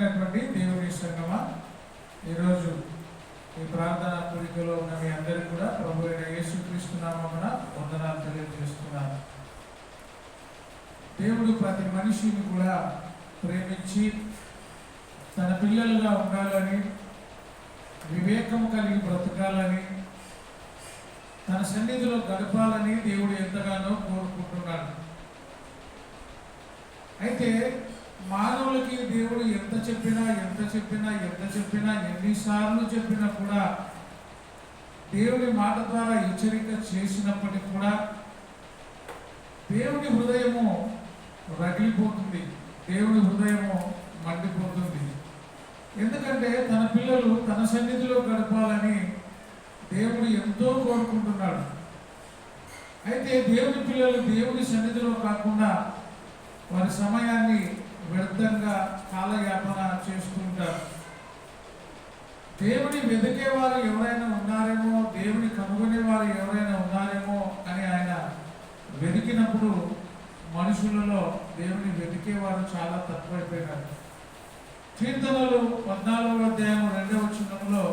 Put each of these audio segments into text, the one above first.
ప్రియమైనటువంటి దేవుని సంగమ ఈరోజు ఈ ప్రార్థన కోరికలో ఉన్న మీ అందరికీ కూడా ప్రభు అయిన యేసుక్రీస్తు వందనాలు తెలియజేస్తున్నాను. దేవుడు ప్రతి మనిషిని కూడా ప్రేమించి తన పిల్లలుగా ఉండాలని వివేకం కలిగి బ్రతకాలని తన సన్నిధిలో గడపాలని దేవుడు ఎంతగానో కోరుకుంటున్నాడు. అయితే మానవులకి దేవుడు ఎంత చెప్పినా ఎంత చెప్పినా ఎంత చెప్పినా ఎన్నిసార్లు చెప్పినా కూడా దేవుని మాట ద్వారా హెచ్చరిక చేసినప్పటికీ కూడా దేవుని హృదయము రగిలిపోతుంది. దేవుని హృదయము మండిపోతుంది. ఎందుకంటే తన పిల్లలు తన సన్నిధిలో గడపాలని దేవుడు ఎంతో కోరుకుంటున్నాడు. అయితే దేవుని పిల్లలు దేవుని సన్నిధిలో కాకుండా వారి సమయాన్ని వ్యర్థంగా కాలయాపన చేసుకుంటారు. దేవుని వెతికే వారు ఎవరైనా ఉన్నారేమో దేవుని కనుగొనే వారు ఎవరైనా ఉన్నారేమో అని ఆయన వెతికినప్పుడు మనుషులలో దేవుని వెతికే వారు చాలా తక్కువైపోయినారు. కీర్తనలు పద్నాలుగో అధ్యాయం రెండవ చిన్నంలో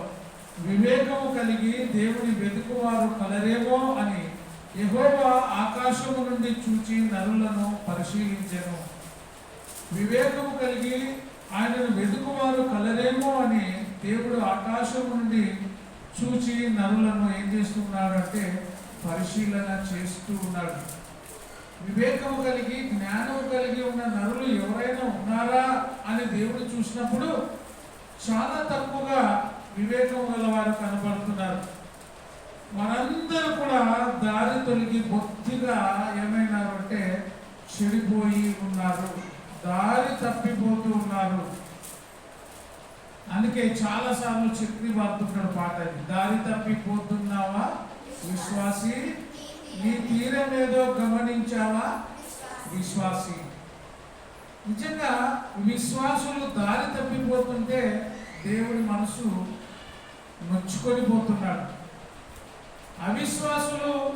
వివేకము కలిగి దేవుని వెతుకువారు కలరేమో అని యహోవా ఆకాశము నుండి చూచి నరులను పరిశీలించెను. వివేకము కలిగి ఆయనను వెతుకువారు కలరేమో అని దేవుడు ఆకాశం నుండి చూచి నరులను ఏం చేస్తున్నాడు అంటే పరిశీలన చేస్తూ ఉన్నాడు. వివేకము కలిగి జ్ఞానము కలిగి ఉన్న నరులు ఎవరైనా ఉన్నారా అని దేవుడు చూసినప్పుడు చాలా తక్కువగా వివేకం గల వారు కనబడుతున్నారు మనందరూ కూడా దారి తొలగి బొత్తిగా ఏమైనారు అంటే చెడిపోయి ఉన్నారు. దారి తప్పిపోతూ ఉన్నారు. అందుకే చాలాసార్లు చక్రి వాడుతున్నాడు పాట దారి తప్పిపోతున్నావా? విశ్వాసి. నీ తీరం ఏదో గమనించావా? విశ్వాసి. నిజంగా విశ్వాసులు దారి తప్పిపోతుంటే దేవుడి మనసు నొచ్చుకొని పోతున్నాడు. అవిశ్వాసులు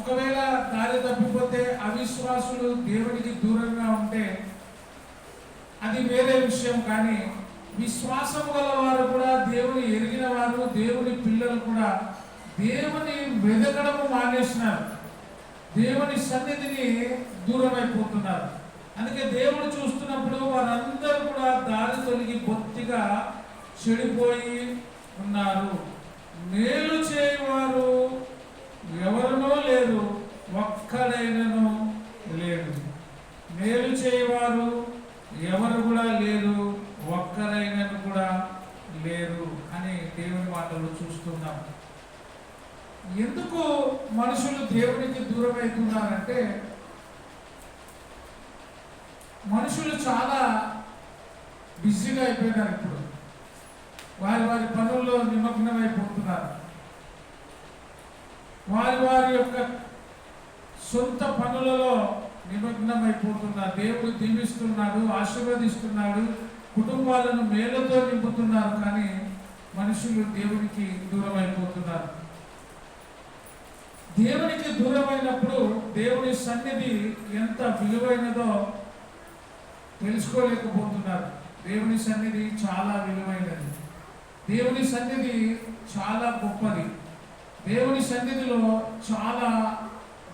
ఒకవేళ దారి తప్పిపోతే అవిశ్వాసులు దేవుడికి దూరంగా ఉంటే అది వేరే విషయం కానీ విశ్వాసం గల వారు కూడా దేవుని ఎరిగిన వారు దేవుని పిల్లలు కూడా దేవుని వెదకడం మానేసినారు. దేవుని సన్నిధిని దూరం అయిపోతున్నారు అందుకే దేవుడు చూస్తున్నప్పుడు వారందరూ కూడా దారి తొలగి బొత్తిగా చెడిపోయి ఉన్నారు. మేలు చేయవారు ఎవరినో లేరు ఒక్కడైనను లేడు. మేలు చేయవారు ఎవరు కూడా లేరు ఒక్కరైనా కూడా లేరు అని దేవుని మాటలు చూస్తున్నాం. ఎందుకు మనుషులు దేవునికి దూరం అవుతున్నారంటే మనుషులు చాలా బిజీగా అయిపోయినారు ఇప్పుడు. వారి వారి పనుల్లో నిమగ్నం అయిపోతున్నారు వారి వారి యొక్క సొంత పనులలో నిమగ్నమైపోతున్నారు. దేవుడు దీవిస్తున్నాడు ఆశీర్వదిస్తున్నాడు కుటుంబాలను మేలుతో నింపుతున్నారు కానీ మనుషులు దేవునికి దూరం అయిపోతున్నారు దేవునికి దూరమైనప్పుడు దేవుని సన్నిధి ఎంత విలువైనదో తెలుసుకోలేకపోతున్నారు. దేవుని సన్నిధి చాలా విలువైనది. దేవుని సన్నిధి చాలా గొప్పది. దేవుని సన్నిధిలో చాలా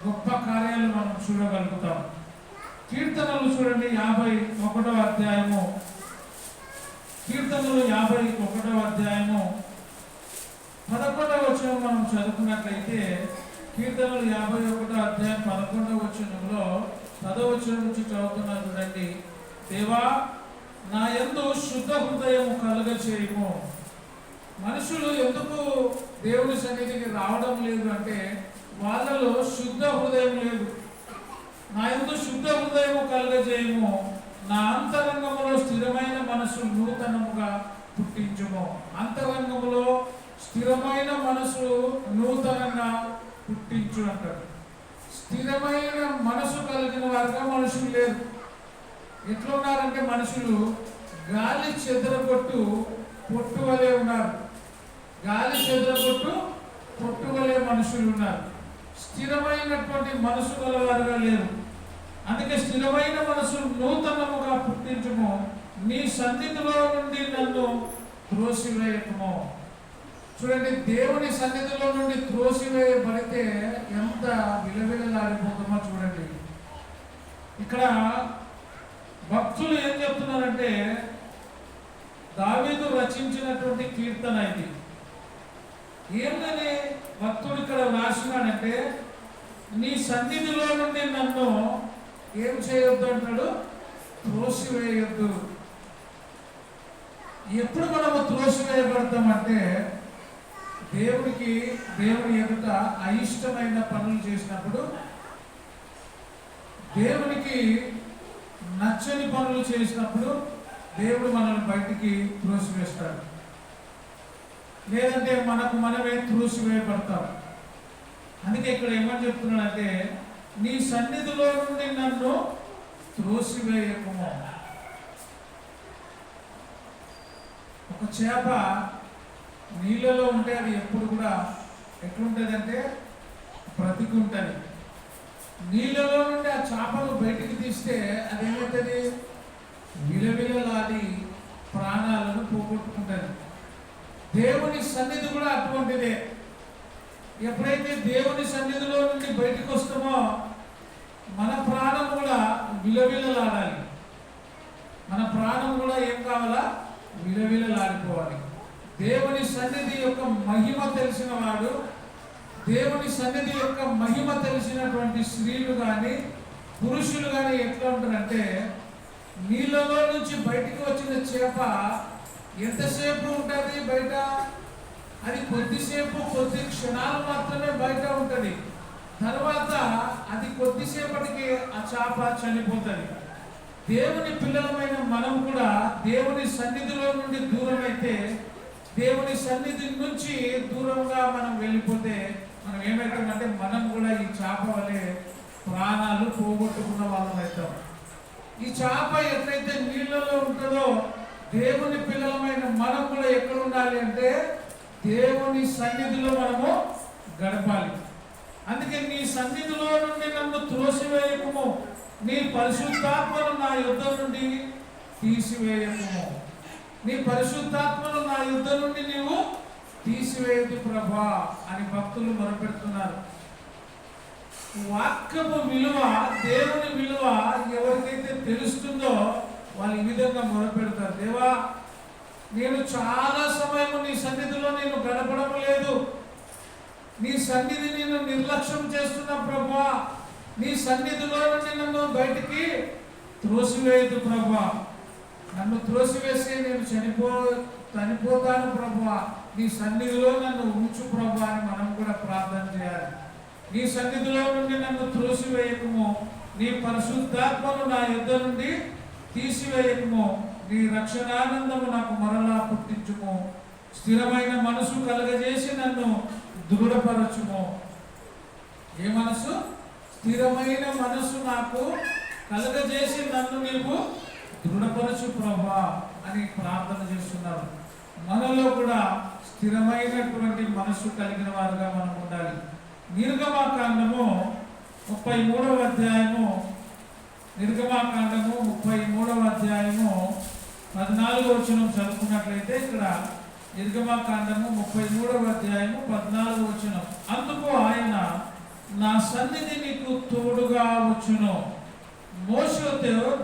గొప్ప కార్యాలు మనం చూడగలుగుతాం. కీర్తనలు చూడండి యాభై ఒకటవ అధ్యాయము. కీర్తనలు యాభై ఒకటవ అధ్యాయము. పదకొండవ వచనం మనం చదువుకున్నట్లయితే కీర్తనలు యాభై ఒకటో అధ్యాయం పదకొండవ వచనంలో పదవచనం నుంచి చదువుతున్నారు చూడండి. దేవా నా ఎందు శుద్ధ హృదయము కలుగ చేయము మనుషులు ఎందుకు దేవుని సన్నిధికి రావడం లేదు అంటే వాళ్ళలో శుద్ధ హృదయం లేదు. నా ఎందు శుద్ధ హృదయము కలగజేయము? నా అంతరంగములో స్థిరమైన మనసు నూతనముగా పుట్టించుము. అంతరంగములో స్థిరమైన మనసు నూతనంగా పుట్టించు అంటాడు స్థిరమైన మనసు కలిగిన వారిగా మనుషులు లేరు. ఎట్లున్నారంటే మనుషులు గాలి చెదరగొట్టు పొట్టు వలె ఉన్నారు. గాలి చెదరగొట్టు పొట్టు వలె మనుషులు ఉన్నారు. స్థిరమైనటువంటి మనసు గలవారుగా లేరు. అందుకే స్థిరమైన మనసు నూతనముగా పుట్టించము. నీ సన్నిధిలో నుండి నన్ను త్రోసివేయటము చూడండి దేవుని సన్నిధిలో నుండి త్రోసివేయబడితే ఎంత విలవిలలాడిపోతామో చూడండి. ఇక్కడ భక్తులు ఏం చెప్తున్నారంటే దావీదు రచించినటువంటి కీర్తన ఇది. ఏమని భక్తుడు ఇక్కడ రాసినాడంటే నీ సన్నిధిలో నుండి నన్ను ఏం చేయొద్దు అంటాడు? త్రోసివేయొద్దు. ఎప్పుడు మనము త్రోసివేయబడతామంటే దేవుడికి దేవుని ఎదుట అయిష్టమైన పనులు చేసినప్పుడు దేవునికి నచ్చని పనులు చేసినప్పుడు దేవుడు మనల్ని బయటికి త్రోసివేస్తాడు. లేదంటే మనకు మనమే త్రోసివేయబడతాం. అందుకే ఇక్కడ ఏమని చెప్తున్నాడంటే నీ సన్నిధిలో నుండి నన్ను త్రోసివేయకము. ఒక చేప నీళ్ళలో ఉంటే అది ఎప్పుడు కూడా ఎట్లుంటుందంటే బ్రతికి ఉంటుంది నీళ్ళలో నుండి ఆ చేపను బయటికి తీస్తే అది ఏమవుతుంది విలవిలలాడి ప్రాణాలను పోగొట్టుకుంటుంది. దేవుని సన్నిధి కూడా అటువంటిదే. ఎప్పుడైతే దేవుని సన్నిధిలో నుండి బయటకు వస్తామో మన ప్రాణం కూడా విలవిలలాడాలి. మన ప్రాణం కూడా ఏం కావాలా? విలవిలలాడిపోవాలి. దేవుని సన్నిధి యొక్క మహిమ తెలిసిన వాడు దేవుని సన్నిధి యొక్క మహిమ తెలిసినటువంటి స్త్రీలు కానీ పురుషులు కానీ ఎట్లా ఉంటారంటే నీళ్ళలో నుంచి బయటికి వచ్చిన చేప ఎంతసేపు ఉంటుంది బయట? అది కొద్దిసేపు కొద్ది క్షణాలు మాత్రమే బయట ఉంటుంది. తర్వాత అది కొద్దిసేపటికి ఆ చేప చనిపోతుంది. దేవుని పిల్లలమైన మనం కూడా దేవుని సన్నిధిలో నుండి దూరం అయితే దేవుని సన్నిధి నుంచి దూరంగా మనం వెళ్ళిపోతే మనం ఏమవుతామంటే మనం కూడా ఈ చేప వలె ప్రాణాలు పోగొట్టుకున్న వాళ్ళం అవుతాం. ఈ చేప ఎట్లయితే నీళ్ళలో ఉంటుందో దేవుని పిల్లలమైన మనం కూడా ఎక్కడ ఉండాలి అంటే దేవుని సన్నిధిలో మనము గడపాలి. అందుకే నీ సన్నిధిలో నుండి నన్ను త్రోసివేయకము. నీ పరిశుద్ధాత్మను నా యుద్ధ నుండి తీసివేయకము. నీ పరిశుద్ధాత్మను నా యుద్ధ నుండి నీవు తీసివేయదు ప్రభా అని భక్తులు మొరపెడుతున్నారు. వాక్యపు విలువ దేవుని విలువ ఎవరికైతే తెలుస్తుందో వాళ్ళు ఈ విధంగా మొరపెడతారు. దేవా నేను చాలా సమయం నీ సన్నిధిలో నేను గడపడం లేదు. నీ సన్నిధి నేను నిర్లక్ష్యం చేస్తున్నా ప్రభా. నీ సన్నిధిలో నుండి నన్ను బయటికి త్రోసివేయదు ప్రభా. నన్ను త్రోసివేసి నేను చనిపో చనిపోతాను ప్రభా. నీ సన్నిధిలో నన్ను ఉంచు ప్రభా అని మనం కూడా ప్రార్థన చేయాలి. నీ సన్నిధిలో నుండి నన్ను త్రోసివేయకము. నీ పరిశుద్ధాత్మను నా యుద్ధ నుండి తీసివేయకము. నీ రక్షణానందము నాకు మరలా పుట్టించుము. స్థిరమైన మనసు కలగజేసి నన్ను దృఢపరచుము. ఏ మనసు? స్థిరమైన మనసు నాకు కలగజేసి నన్ను నీవు దృఢపరచు ప్రభా అని ప్రార్థన చేస్తున్నారు. మనలో కూడా స్థిరమైనటువంటి మనసు కలిగిన వారుగా మనం ఉండాలి. నిర్గమాకాండము ముప్పై మూడవ అధ్యాయము నిర్గమాకాండము ముప్పై మూడవ అధ్యాయము పద్నాలుగో వచనం చదువుకున్నట్లయితే ఇక్కడ నిర్గమాకాండము ముప్పై మూడవ అధ్యాయము పద్నాలుగు వచనం. అందుకు ఆయన నా సన్నిధి నీకు తోడుగా వచ్చును. మోసతో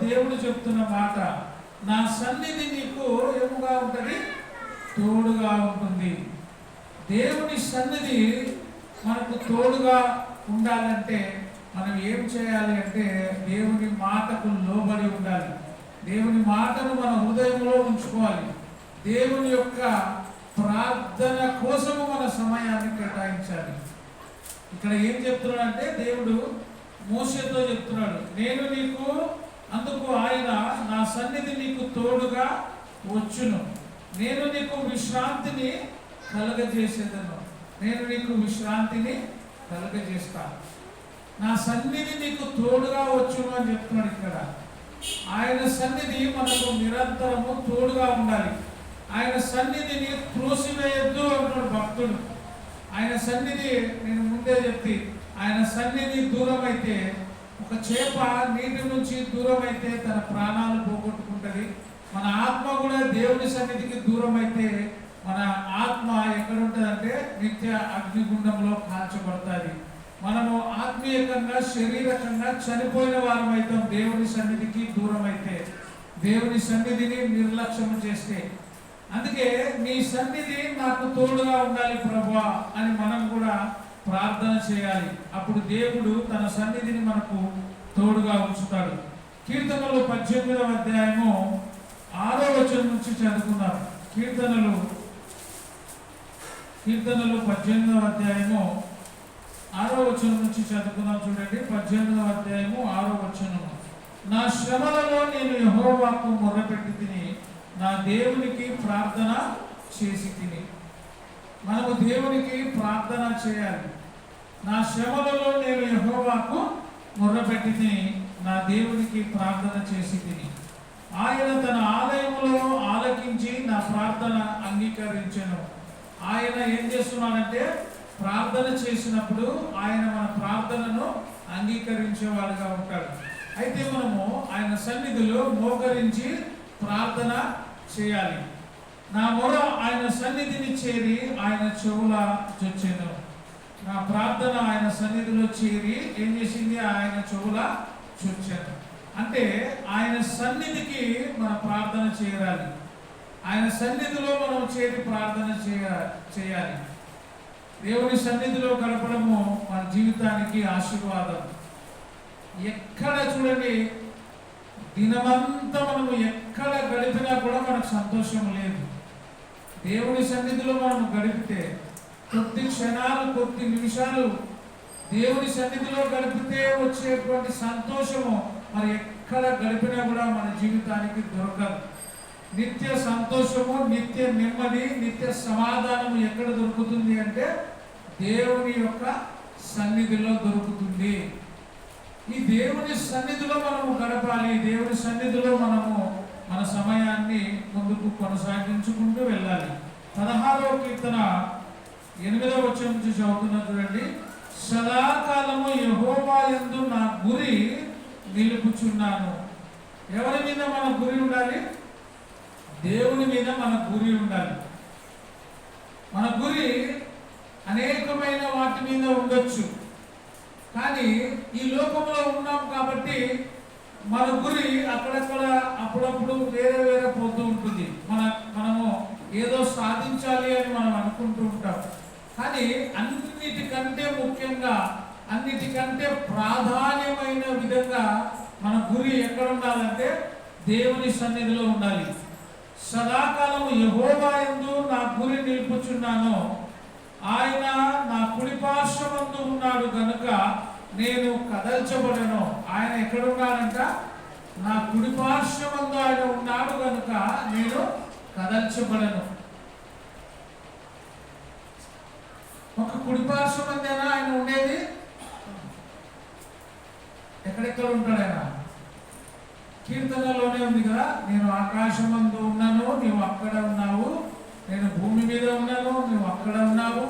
దేవుడు చెప్తున్న మాట నా సన్నిధి నీకు ఏముగా ఉంటుంది? తోడుగా ఉంటుంది. దేవుని సన్నిధి మనకు తోడుగా ఉండాలంటే మనం ఏం చేయాలి అంటే దేవుని మాటకు లోబడి ఉండాలి. దేవుని మాటను మన హృదయంలో ఉంచుకోవాలి. దేవుని యొక్క ప్రార్థన కోసము మన సమయాన్ని కేటాయించాలి. ఇక్కడ ఏం చెప్తున్నాడంటే దేవుడు మోసతో చెప్తున్నాడు నేను నీకు అందుకు ఆయన నా సన్నిధి నీకు తోడుగా వచ్చును. నేను నీకు విశ్రాంతిని కలగజేసేదను. నేను నీకు విశ్రాంతిని కలగజేస్తాను. నా సన్నిధి నీకు తోడుగా వచ్చును అని చెప్తున్నాడు ఇక్కడ. ఆయన సన్నిధి మనకు నిరంతరము తోడుగా ఉండాలి. ఆయన సన్నిధిని త్రోసివేయద్దు అంటున్నాడు భక్తుడు. ఆయన సన్నిధి నేను ముందే చెప్తి ఆయన సన్నిధి దూరం అయితే ఒక చేప నీటి నుంచి దూరం అయితే తన ప్రాణాలు పోగొట్టుకుంటుంది. మన ఆత్మ కూడా దేవుని సన్నిధికి దూరం అయితే మన ఆత్మ ఎక్కడ ఉంటుందంటే నిత్య అగ్నిగుండంలో కాల్చబడుతుంది. మనము ఆత్మీయకంగా శరీరకంగా చనిపోయిన వారం అవుతాం దేవుని సన్నిధికి దూరం అయితే దేవుని సన్నిధిని నిర్లక్ష్యం చేస్తే. అందుకే నీ సన్నిధి నాకు తోడుగా ఉండాలి ప్రభా అని మనం కూడా ప్రార్థన చేయాలి. అప్పుడు దేవుడు తన సన్నిధిని మనకు తోడుగా ఉంచుతాడు. కీర్తనలు పద్దెనిమిదవ అధ్యాయము ఆరో వచనం నుంచి చదువుకున్నాం కీర్తనలు కీర్తనలు పద్దెనిమిదవ అధ్యాయము ఆరో వచనం నుంచి చదువుకుందాం చూడండి. పద్దెనిమిదవ అధ్యాయము ఆరో వచనము నా శ్రమలలో నేను యహోవాకు మొర్రపెట్టి తిని నా దేవునికి ప్రార్థన చేసి తిని. మనము దేవునికి ప్రార్థన చేయాలి. నా శ్రమలలో నేను యహోవాకు మొర్రపెట్టి తిని నా దేవునికి ప్రార్థన చేసి తిని. ఆయన తన ఆలయంలో ఆలకించి నా ప్రార్థన అంగీకరించను. ఆయన ఏం చేస్తున్నాడంటే ప్రార్థన చేసినప్పుడు ఆయన మన ప్రార్థనను అంగీకరించేవాడుగా ఉంటాడు. అయితే మనము ఆయన సన్నిధిలో మోకరించి ప్రార్థన చేయాలి. నా మొర ఆయన సన్నిధిని చేరి ఆయన చెవుల చొచ్చేను. నా ప్రార్థన ఆయన సన్నిధిలో చేరి ఏం చేసింది? ఆయన చెవుల చొచ్చాను. అంటే ఆయన సన్నిధికి మన ప్రార్థన చేయాలి ఆయన సన్నిధిలో మనం చేరి ప్రార్థన చేయాలి. దేవుని సన్నిధిలో గడపడము మన జీవితానికి ఆశీర్వాదం. ఎక్కడ చూడండి దినమంతా మనము ఎక్కడ గడిపినా కూడా మనకు సంతోషం లేదు. దేవుని సన్నిధిలో మనం గడిపితే కొద్ది క్షణాలు కొద్ది నిమిషాలు దేవుని సన్నిధిలో గడిపితే వచ్చేటువంటి సంతోషము మరి ఎక్కడ గడిపినా కూడా మన జీవితానికి దొరకదు. నిత్య సంతోషము నిత్య నెమ్మది నిత్య సమాధానము ఎక్కడ దొరుకుతుంది అంటే దేవుని యొక్క సన్నిధిలో దొరుకుతుంది. ఈ దేవుని సన్నిధిలో మనము గడపాలి. దేవుని సన్నిధిలో మనము మన సమయాన్ని ముందుకు కొనసాగించుకుంటూ వెళ్ళాలి. పదహారవ కీర్తన ఎనిమిదవ వచ్చే నుంచి చదువుతున్నా చూడండి. సదాకాలము యహోవా ఎందు నా గురి నిలుపుచున్నాను. ఎవరి మీద మన గురి ఉండాలి? దేవుని మీద మన గురి ఉండాలి. మన గురి అనేకమైన వాటి మీద ఉండొచ్చు. కానీ ఈ లోకంలో ఉన్నాం కాబట్టి మన గురి అక్కడక్కడ అప్పుడప్పుడు వేరే వేరే పోతూ ఉంటుంది. మన మనము ఏదో సాధించాలి అని మనం అనుకుంటూ ఉంటాం. కానీ అన్నిటికంటే ముఖ్యంగా అన్నిటికంటే ప్రాధాన్యమైన విధంగా మన గురి ఎక్కడ ఉండాలంటే దేవుని సన్నిధిలో ఉండాలి. సదాకాలము యహోవా యందు నా గురి నిలుపుచున్నాను. ఆయన నా కుడిపార్శ్వమందు ఉన్నాడు కనుక నేను కదల్చబడను. ఆయన ఎక్కడున్నానంట నా కుడిపార్శ్వమందు ఆయన ఉన్నాడు కనుక నేను కదల్చబడను. ఒక కుడిపార్శ్వమందేనా ఆయన ఉండేది? ఎక్కడెక్కడ ఉంటాడు ఆయన కీర్తనలోనే ఉంది కదా నేను ఆకాశమందు ఉన్నాను నీవు అక్కడ ఉన్నావు. నేను భూమి మీద ఉన్నాను నువ్వు అక్కడ ఉన్నావు.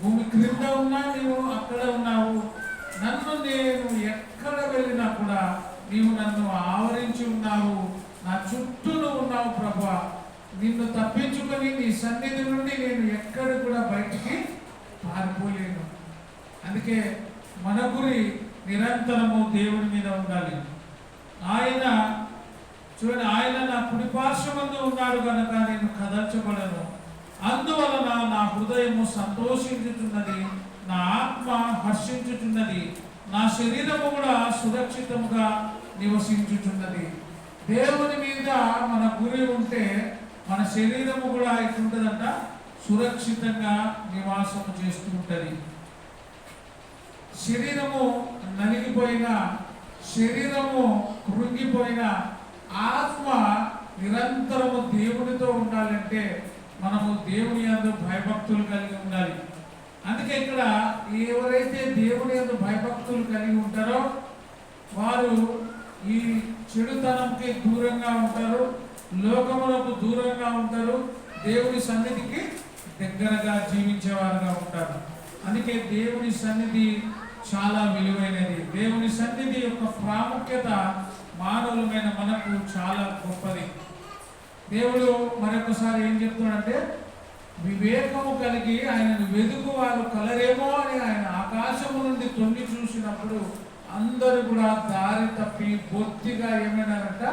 భూమి క్రింద ఉన్నా నీవు అక్కడ ఉన్నావు. నన్ను నేను ఎక్కడ వెళ్ళినా కూడా నీవు నన్ను ఆవరించి ఉన్నావు. నా చుట్టూ నువ్వు ఉన్నావు ప్రభా. నిన్ను తప్పించుకొని నీ సన్నిధి నుండి నేను ఎక్కడ కూడా బయటికి పారిపోలేను. అందుకే మన గురి నిరంతరము దేవుడి మీద ఉండాలి. ఆయన చూడండి ఆయన నా కుడిపార్శ్వమందు ఉన్నాడు కనుక నేను కదల్చబడను. అందువలన నా హృదయము సంతోషించుచున్నది నా ఆత్మ హర్షించుచున్నది నా శరీరము కూడా సురక్షితముగా నివసించుచున్నది. దేవుని మీద మన గురి ఉంటే మన శరీరము కూడా ఎట్లుంటుందంట? సురక్షితంగా నివాసము చేస్తూ ఉంటుంది. శరీరము నలిగిపోయిన శరీరము కృంగిపోయిన ఆత్మ నిరంతరము దేవునితో ఉండాలంటే మనము దేవుని అందు భయభక్తులు కలిగి ఉండాలి. అందుకే ఇక్కడ ఎవరైతే దేవుని యందు భయభక్తులు కలిగి ఉంటారో వారు ఈ చెడుతనంకి దూరంగా ఉంటారు లోకములకు దూరంగా ఉంటారు దేవుని సన్నిధికి దగ్గరగా జీవించేవారుగా ఉంటారు. అందుకే దేవుని సన్నిధి చాలా విలువైనది. దేవుని సన్నిధి యొక్క ప్రాముఖ్యత మానవులమైన మనకు చాలా గొప్పది. దేవుడు మరొకసారి ఏం చెప్తున్నాడంటే వివేకము కలిగి ఆయనను వెతుకు వారు కలరేమో అని ఆయన ఆకాశము నుండి తొంగి చూసినప్పుడు అందరూ కూడా దారి తప్పి బొత్తిగా ఏమైనారంట?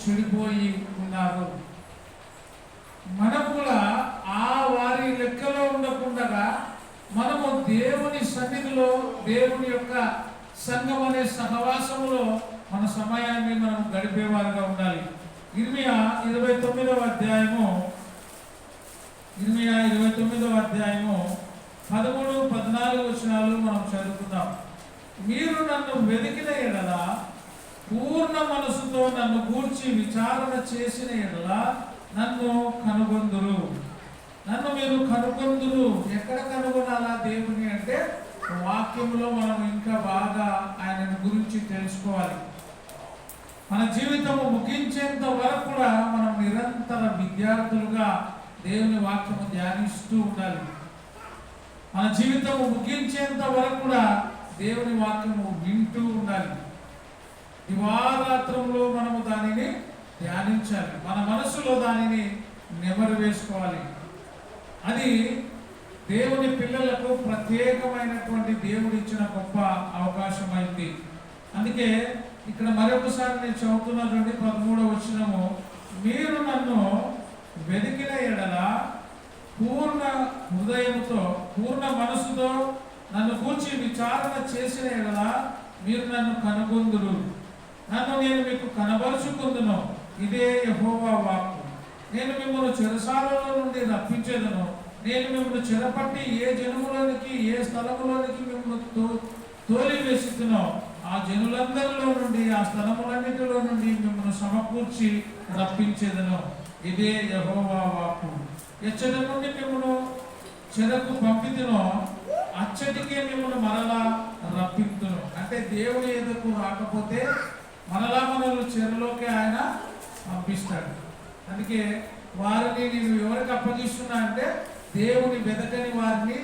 చెడిపోయి ఉన్నారు మనం కూడా ఆ వారి లెక్కలో ఉండకుండా మనము దేవుని సన్నిధిలో దేవుని యొక్క సంఘం అనే సహవాసములో మన సమయాన్ని మనం గడిపేవారుగా ఉండాలి. ఇర్మియా ఇరవై తొమ్మిదవ అధ్యాయము. ఇర్మియా ఇరవై తొమ్మిదవ అధ్యాయము పదమూడు పద్నాలుగు వచనాలు మనం చదువుకుందాం. మీరు నన్ను వెతికిన ఎడల పూర్ణ మనసుతో నన్ను గూర్చి విచారణ చేసిన ఎడల నన్ను కనుగొందురు. నన్ను మీరు కనుగొందురు. ఎక్కడ కనుగొనాలా దేవుని అంటే వాక్యంలో మనం ఇంకా బాగా ఆయన గురించి తెలుసుకోవాలి. మన జీవితము ముగించేంత వరకు కూడా మనం నిరంతర విద్యార్థులుగా దేవుని వాక్యము ధ్యానిస్తూ ఉండాలి. మన జీవితము ముగించేంత వరకు కూడా దేవుని వాక్యము వింటూ ఉండాలి. దివారాత్రంలో మనము దానిని ధ్యానించాలి. మన మనసులో దానిని నెమరు వేసుకోవాలి. అది దేవుని పిల్లలకు ప్రత్యేకమైనటువంటి దేవుడు ఇచ్చిన గొప్ప అవకాశం అయింది అందుకే ఇక్కడ మరొకసారి నేను చదువుతున్నటువంటి పదమూడవ వచ్చినము మీరు నన్ను వెతికిన ఎడల పూర్ణ హృదయంతో పూర్ణ మనసుతో నన్ను కూర్చి విచారణ చేసిన ఎడల మీరు నన్ను కనుగొందురు. నన్ను నేను మీకు కనబరుచుకుందును. ఇదే యహోవా వాక్కు. నేను మిమ్మల్ని చెరసాలలో నుండి రప్పించేదను. నేను మిమ్మల్ని చెరపట్టి ఏ జనములోనికి ఏ స్థలములోనికి మిమ్మల్ని తో తోలి వేసిస్తునో ఆ జనులందరిలో నుండి ఆ స్థలములన్నిటిలో నుండి మిమ్మల్ని సమకూర్చి రప్పించేదను. ఇదే యహోవా వాక్కు. ఎచ్చట నుండి మిమ్మల్ని చెరకు పంపితునో అచ్చటికే మిమ్మల్ని మరలా రప్పింతును. అంటే దేవుని ఎదుకు రాకపోతే మరలా మనల్ని చెరలోకి ఆయన పంపిస్తాడు. అందుకే వారిని నేను ఎవరికి అప్పగిస్తున్నా అంటే దేవుని వెదకని వారిని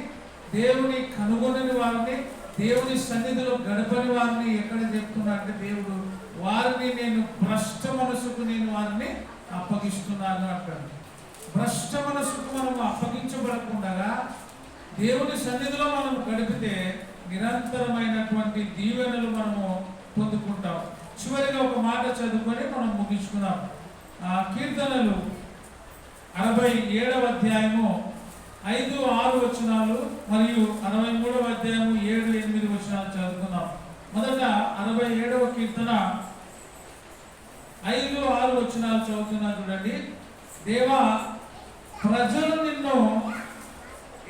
దేవుని కనుగొనని వారిని దేవుని సన్నిధిలో గడపని వారిని ఎక్కడ చెప్తున్నా అంటే దేవుడు వారిని నేను భ్రష్ట మనసుకు నేను వారిని అప్పగిస్తున్నాను అంటాడు. భ్రష్ట మనసుకు మనం అప్పగించబడకుండా దేవుని సన్నిధిలో మనం గడిపితే నిరంతరమైనటువంటి దీవెనలు మనము పొందుకుంటాం. చివరిగా ఒక మాట చదువుకొని మనం ముగించుకున్నాం ఆ కీర్తనలు అరవై ఏడవ అధ్యాయము ఐదు ఆరు వచనాలు మరియు అరవై మూడవ అధ్యాయము ఏడు ఎనిమిది వచనాలు చదువుకున్నాం. మొదట అరవై ఏడవ కీర్తన. ఐదు ఆరు వచనాలు చదువుతున్నా చూడండి. దేవా ప్రజలు నిన్ను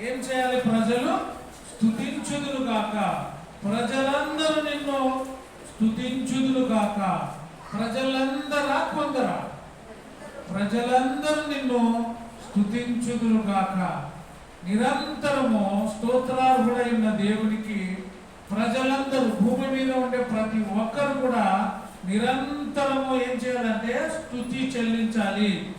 ఏం చేయాలి? ప్రజలు స్తుతించుదురు కాక ప్రజలందరూ నిన్ను స్థుతించుదులు కాక ప్రజలందరా కొందరా? ప్రజలందరూ నిన్ను స్థుతించుదులు కాక నిరంతరము స్తోత్రార్హుడైన దేవునికి ప్రజలందరూ భూమి మీద ఉండే ప్రతి ఒక్కరు కూడా నిరంతరము ఏం చేయాలంటే స్థుతి చెల్లించాలి.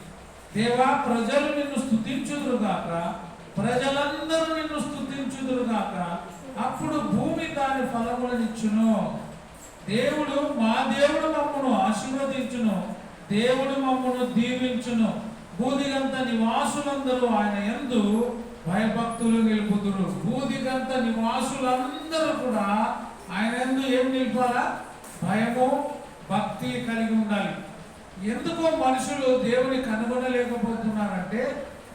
దేవా ప్రజలు నిన్ను స్తుతించుదురు కాక ప్రజలందరూ నిన్ను స్తుతించుదురు కాక అప్పుడు భూమి దాని ఫలములనిచ్చును. దేవుడు మా దేవుడు మమ్మను ఆశీర్వదించును. దేవుడు మమ్మను దీవించును. భూదిగంత నివాసులందరూ ఆయన ఎందు భయభక్తులు నిలుపుదురు భూదిగంత నివాసులందరూ కూడా ఆయన ఎందు ఏం నిలిపాలా? భయము భక్తి కలిగి ఉండాలి. ఎందుకో మనుషులు దేవుని కనుగొనలేకపోతున్నారంటే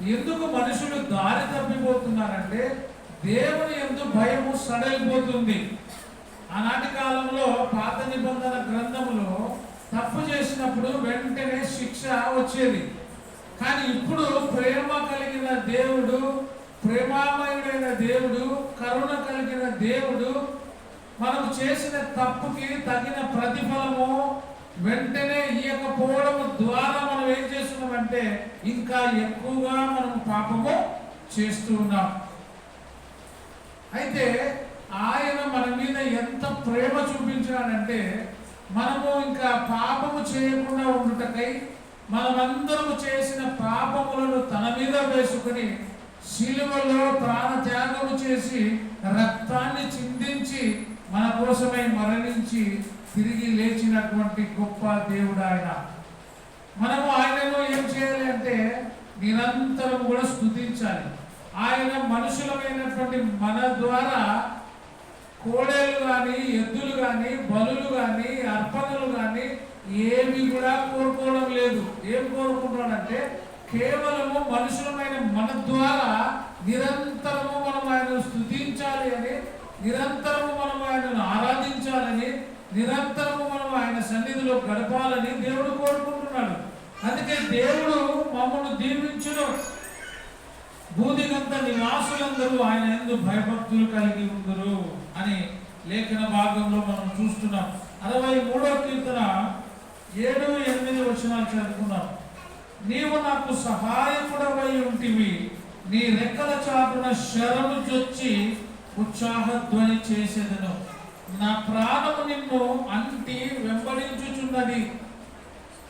ఎందుకు మనుషులు దారి తప్పిపోతున్నారంటే దేవుని ఎందు భయము సడలిపోతుంది. ఆనాటి కాలంలో పాత నిబంధన గ్రంథములో తప్పు చేసినప్పుడు వెంటనే శిక్ష వచ్చేది. కానీ ఇప్పుడు ప్రేమ కలిగిన దేవుడు ప్రేమామయుడైన దేవుడు కరుణ కలిగిన దేవుడు మనము చేసిన తప్పుకి తగిన ప్రతిఫలము వెంటనే ఇయ్యకపోవడం ద్వారా మనం ఏం చేస్తున్నామంటే ఇంకా ఎక్కువగా మనం పాపము చేస్తూ ఉన్నాం. అయితే ఆయన మన మీద ఎంత ప్రేమ చూపించాడంటే మనము ఇంకా పాపము చేయకుండా ఉండుటకై మనమందరము చేసిన పాపములను తన మీద వేసుకుని శిలువలో ప్రాణ త్యాగం చేసి రక్తాన్ని చిందించి మన కోసమై మరణించి తిరిగి లేచినటువంటి గొప్ప దేవుడు ఆయన. మనము ఆయనను ఏం చేయాలి అంటే నిరంతరం కూడా స్థుతించాలి. ఆయన మనుషులమైనటువంటి మన ద్వారా కోడేలు కానీ ఎద్దులు కానీ బలులు కానీ అర్పణలు కానీ ఏమి కూడా కోరుకోవడం లేదు. ఏం కోరుకుంటున్నాడంటే కేవలము మనుషులమైన మన ద్వారా నిరంతరము మనం ఆయనను స్తుతించాలి అని నిరంతరము మనం ఆయనను ఆరాధించాలని నిరంతరము మనం ఆయన సన్నిధిలో గడపాలని దేవుడు కోరుకుంటున్నాడు. అందుకే దేవుడు మమ్మల్ని దీవించును. భూదిగంత నివాసులందరూ ఆయన ఎందు భయభక్తులు కలిగి ఉందరు అని లేఖన భాగంలో మనం చూస్తున్నాం. అరవై మూడో కీర్తన ఏడు ఎనిమిది వచనాలు చదువుకున్నాం. నీవు నాకు సహాయకుడవై ఉంటివి. నీ రెక్కల చాటున శరము చొచ్చి ఉత్సాహధ్వని చేసేదను. నా ప్రాణము నిన్ను అంటి వెంబడించుచున్నది.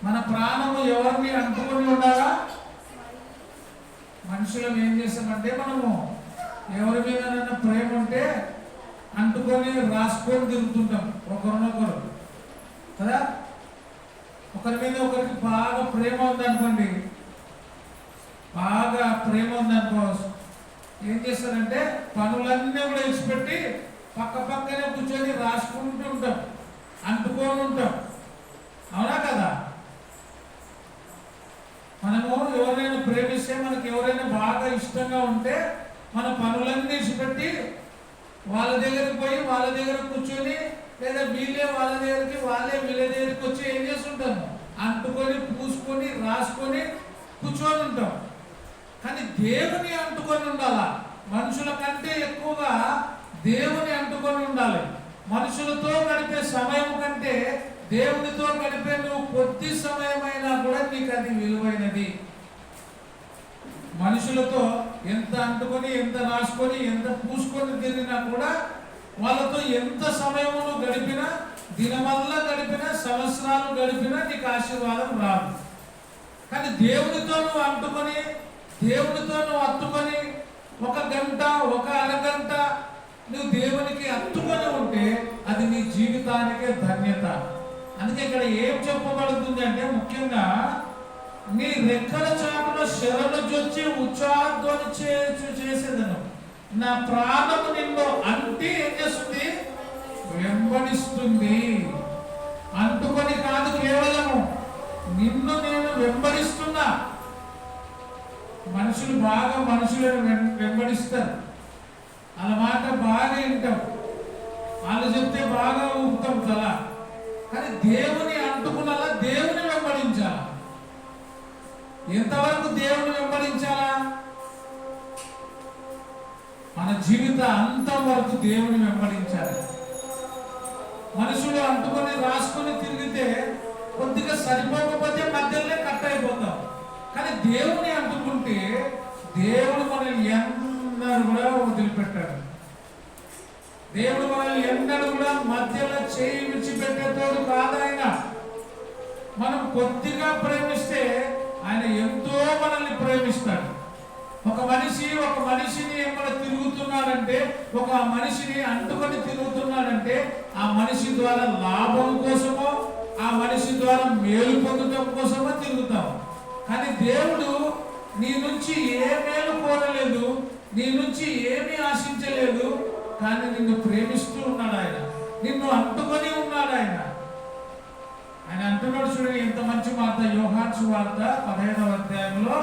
మన ప్రాణము ఎవరిని అంటుకొని ఉండాలా మనుషులను ఏం చేస్తామంటే మనము ఎవరి మీదనైనా ప్రేమ ఉంటే అంటుకొని రాసుకొని తిరుగుతుంటాం. ఒకరినొకరు. కదా? ఒకరి మీద ఒకరికి బాగా ప్రేమ ఉందనుకోండి బాగా ప్రేమ ఉందనుకో ఏం చేస్తారంటే పనులన్నీ కూడా ఇచ్చిపెట్టి పక్క పక్కనే కూర్చొని రాసుకుంటూ ఉంటాం అంటుకొని ఉంటాం. అవునా కదా? మనము ఎవరైనా ప్రేమిస్తే మనకి ఎవరైనా బాగా ఇష్టంగా ఉంటే మన పనులన్నీ విడిచిపెట్టి వాళ్ళ దగ్గరికి పోయి వాళ్ళ దగ్గర కూర్చొని లేదా వీళ్ళే వాళ్ళ దగ్గరికి వాళ్ళే వీళ్ళ దగ్గరికి వచ్చి ఏం చేస్తుంటాము అంటుకొని పూసుకొని రాసుకొని కూర్చొని ఉంటాం. కానీ దేవుని అంటుకొని ఉండాలా? మనుషుల కంటే ఎక్కువగా దేవుని అంటుకొని ఉండాలి. మనుషులతో గడిపే సమయం కంటే దేవునితో గడిపే నువ్వు కొద్ది సమయమైనా కూడా నీకు అది విలువైనది. మనుషులతో ఎంత అంటుకొని ఎంత రాసుకొని ఎంత పూసుకొని తిరిగినా కూడా వాళ్ళతో ఎంత సమయమును గడిపినా దినమల్లా గడిపిన సంవత్సరాలు గడిపినా నీకు ఆశీర్వాదం రాదు. కానీ దేవుడితో నువ్వు అంటుకొని దేవుడితో నువ్వు అత్తుకొని ఒక గంట ఒక అరగంట నువ్వు దేవునికి అత్తుకొని ఉంటే అది నీ జీవితానికే ధన్యత. అందుకే ఇక్కడ ఏం చెప్పబడుతుంది అంటే ముఖ్యంగా నీ రెక్కల చాటున శరణు జొచ్చి ఉత్సాహధ్వని చేసేదను. నా ప్రాణము నిన్ను అంటే ఏం చేస్తుంది? వెంబడిస్తుంది. అంటుకొని కాదు కేవలము నిన్ను నేను వెంబడిస్తున్నా. మనుషులు బాగా మనుషులను వెం- వెంబడిస్తారు. వాళ్ళ మాట బాగా వింటాం. వాళ్ళు చెప్తే బాగా ఊపుతాం కదా. కానీ దేవుని అంటుకున్నలా దేవుని వెంబడించాలా? ఎంతవరకు దేవుని వెంబడించాలా? మన జీవిత అంతం వరకు దేవుని వెంబడించాలి. మనుషులు అంటుకొని రాసుకొని తిరిగితే కొద్దిగా సరిపోకపోతే మధ్యలోనే కట్ అయిపోతాం. కానీ దేవుని అంటుకుంటే దేవుడు మనల్ని ఎందరు కూడా వదిలిపెట్టాడు. దేవుడు మనల్ని ఎందరు కూడా మధ్యలో చేయి విడిచిపెట్టేతోడు కాదు ఆయన. మనం కొద్దిగా ప్రేమిస్తే ఆయన ఎంతో మనల్ని ప్రేమిస్తాడు. ఒక మనిషి ఒక మనిషిని ఎక్కడ తిరుగుతున్నాడంటే ఒక మనిషిని అంటుకొని తిరుగుతున్నాడంటే ఆ మనిషి ద్వారా లాభం కోసమో ఆ మనిషి ద్వారా మేలు పొందడం కోసమో తిరుగుతాం. కానీ దేవుడు నీ నుంచి ఏ మేలు కోరలేదు నీ నుంచి ఏమీ ఆశించలేదు కానీ నిన్ను ప్రేమిస్తూ ఉన్నాడు ఆయన. నిన్ను అంటుకొని ఉన్నాడు ఆయన. ఆయన అంటున్నాడు చూడండి ఎంత మంచి వార్త యోహాన్ వార్త పదహైదవ అధ్యాయంలో.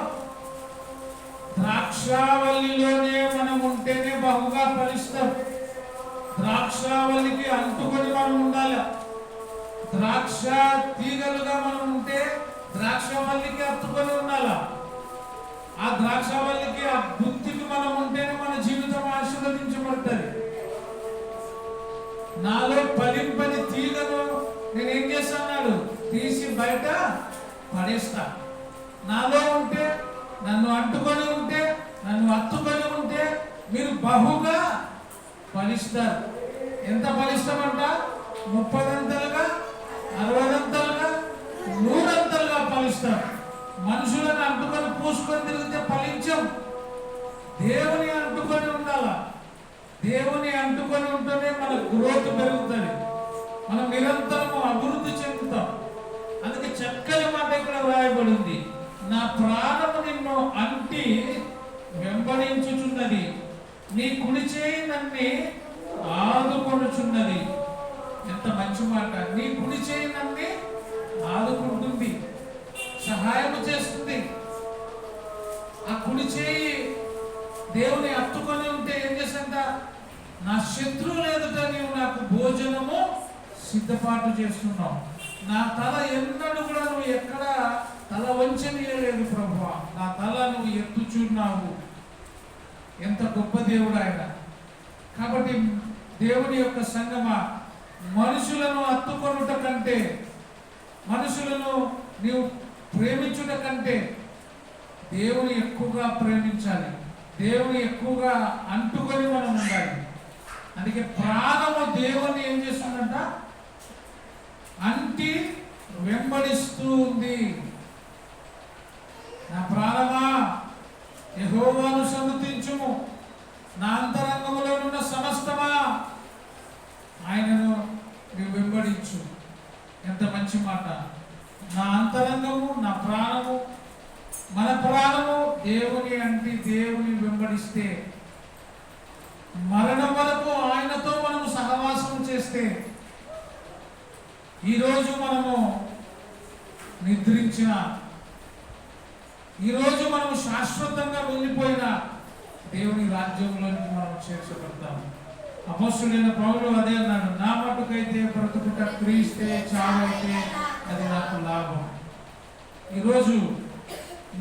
ద్రాక్షావల్లిలోనే మనం ఉంటేనే బహుగా ఫలిస్తాం. ద్రాక్షావల్లికి అంటుకొని మనం ఉండాలి. ద్రాక్ష తీగలుగా మనం ఉంటే ద్రాక్షవల్లికి అత్తుకొని ఉండాల. ఆ ద్రాక్షవల్లికి ఆ బుద్ధికి మనం ఉంటేనే మన జీవితం ఆశీర్వదించబడుతుంది. నాలో ఫలింపని తీగను నేను ఏం తీసి బయట పడేస్తా. నాలో ఉంటే నన్ను అంటుకొని ఉంటే నన్ను అత్తుకొని ఉంటే మీరు బహుగా ఫలిస్తారు. ఎంత ఫలిస్తామంట? ముప్పదంతలుగా అరవదంతలుగా నూరంతలుగా ఫలిస్తారు. మనుషులను అంటుకొని పూసుకొని తిరిగితే ఫలించం. దేవుని అంటుకొని ఉండాలా. దేవుని అంటుకొని ఉంటేనే మన గ్రోత్ పెరుగుతుంది. మనం నిరంతరం అభివృద్ధి చెందుతాం. అందుకే చక్కని మాట ఇక్కడ రాయబడింది. నా ప్రాణము నిన్ను అంటి వెంబడించుచున్నది. నీ కుడి చేయి నన్ను ఆదుకొనుచున్నది. ఎంత మంచి మాట. నీ కుడి చేయి నన్ను ఆదుకుంటుంది. సహాయం చేస్తుంది. ఆ కుడి చేయి దేవుని అత్తుకొని ఉంటే ఏం చేసంట నా శత్రువులు ఎదుట నీవు నాకు భోజనము సిద్ధపాటు చేస్తున్నావు. నా తల ఎన్నడూ కూడా నువ్వు ఎక్కడ తల వంచనీయలేదు ప్రభు. నా తల నువ్వు ఎత్తుచున్నావు ఎంత గొప్ప దేవుడు ఆయన. కాబట్టి దేవుని యొక్క సంగమ మనుషులను అత్తుకొనుట కంటే మనుషులను నీవు ప్రేమించుట కంటే దేవుని ఎక్కువగా ప్రేమించాలి. దేవుని ఎక్కువగా అంటుకొని మనం ఉండాలి. అందుకే ప్రాణము దేవుని ఏం చేస్తుందంట? అంటి వెంబడిస్తూ ఉంది నా ప్రాణమా? యహోవాను సన్నతించుము నా అంతరంగములో ఉన్న సమస్తమా? ఆయనను నీవు వెంబడించు ఎంత మంచి మాట. నా అంతరంగము నా ప్రాణము మన ప్రాణము దేవుని అంటే దేవుని వెంబడిస్తే మరణం వరకు ఆయనతో మనము సహవాసం చేస్తే ఈరోజు మనము నిద్రించిన ఈరోజు మనం శాశ్వతంగా వెళ్ళిపోయిన దేవుని రాజ్యంలోనికి మనం చేర్చబడతాము అపస్సులైన పౌరులు అదే అన్నాడు నా మటుకైతే బ్రతుకుట క్రీస్తే చావైతే అది నాకు లాభం. ఈరోజు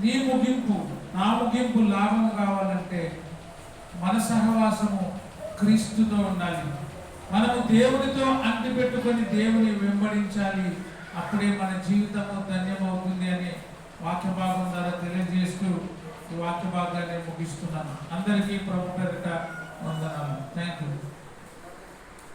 నీ ముగింపు నా ముగింపు లాభం కావాలంటే మన సహవాసము క్రీస్తుతో ఉండాలి. మనము దేవునితో అంటి పెట్టుకొని దేవుని వెంబడించాలి. అప్పుడే మన జీవితము ధన్యమవుతుంది అని వాక్య భాగం ద్వారా తెలియజేస్తూ ఈ వాక్య భాగాన్ని ముగిస్తున్నాను. అందరికీ ప్రభు పేరిట వందనాలు. థ్యాంక్